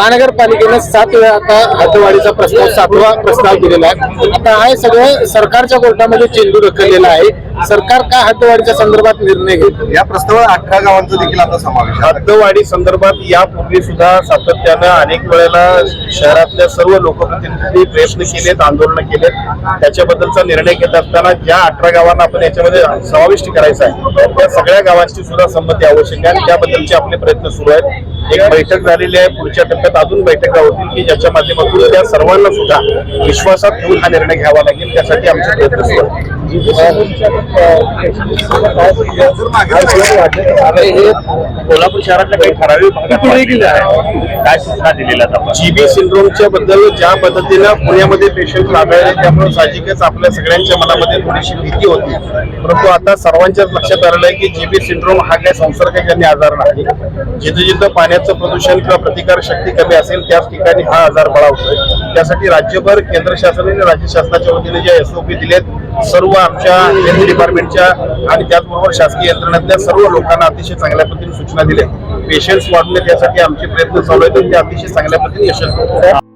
महानगरपालिकेनं सात वेळा आता हद्दवाढीचा प्रस्ताव सातवा प्रस्ताव दिलेला आहे. आता हा सगळं सरकारच्या कोर्टामध्ये चेंडू रखलेला आहे. सरकार का हद्दवाढीच्या संदर्भात निर्णय घेत या प्रस्तावात अठरा गावांचा देखील आता समावेश आहे. हद्दवाढी संदर्भात यापूर्वी सुद्धा सातत्यानं अनेक वेळेला शहरातल्या सर्व लोकप्रतिनिधींनी प्रयत्न केलेत आंदोलन केलेत. त्याच्याबद्दलचा निर्णय घेत असताना ज्या अठरा गावांना आपण याच्यामध्ये समाविष्ट करायचा आहे त्या सगळ्या गावांची सुद्धा संमती आवश्यक आहे. आणि त्याबद्दलचे आपले प्रयत्न सुरू आहेत. एक बैठक झालेली आहे पुढच्या टप्प्यात अजून बैठका होतील की ज्याच्या माध्यमातून त्या सर्वांना सुद्धा विश्वासात घेऊन हा निर्णय घ्यावा लागेल त्यासाठी आमचे प्रयत्न सुरू आहेत. कोल्हापूर शहरातल्या काही ठराविक भागात काय सूचना दिलेल्या आहेत आपण? जीबी सिंड्रोमच्या बद्दल ज्या पद्धतीनं पुण्यामध्ये पेशंट आढळले त्यामुळे साहजिकच आपल्या सगळ्यांच्या मनामध्ये थोडीशी भीती होती. परंतु आता सर्वांच्याच लक्षात आलेलं आहे की जीबी सिंड्रोम हा काही संसर्गजन्य आजार नाही. जिथं जिथं पाण्याचं प्रदूषण किंवा प्रतिकार शक्ती कमी असेल त्याच ठिकाणी हा आजार बळावतोय. त्यासाठी राज्यभर केंद्र शासन आणि राज्य शासनाच्या वतीने ज्या एसओपी दिलेत सर्व आमच्या हेल्थ डिपार्टमेंटच्या आणि त्याचबरोबर शासकीय यंत्रणातल्या सर्व लोकांना अतिशय चांगल्या पद्धतीने सूचना दिल्या. पेशन्स वाढवण्यात यासाठी आमचे प्रयत्न चालू आहेत ते अतिशय चांगल्या पद्धतीने यशस्वी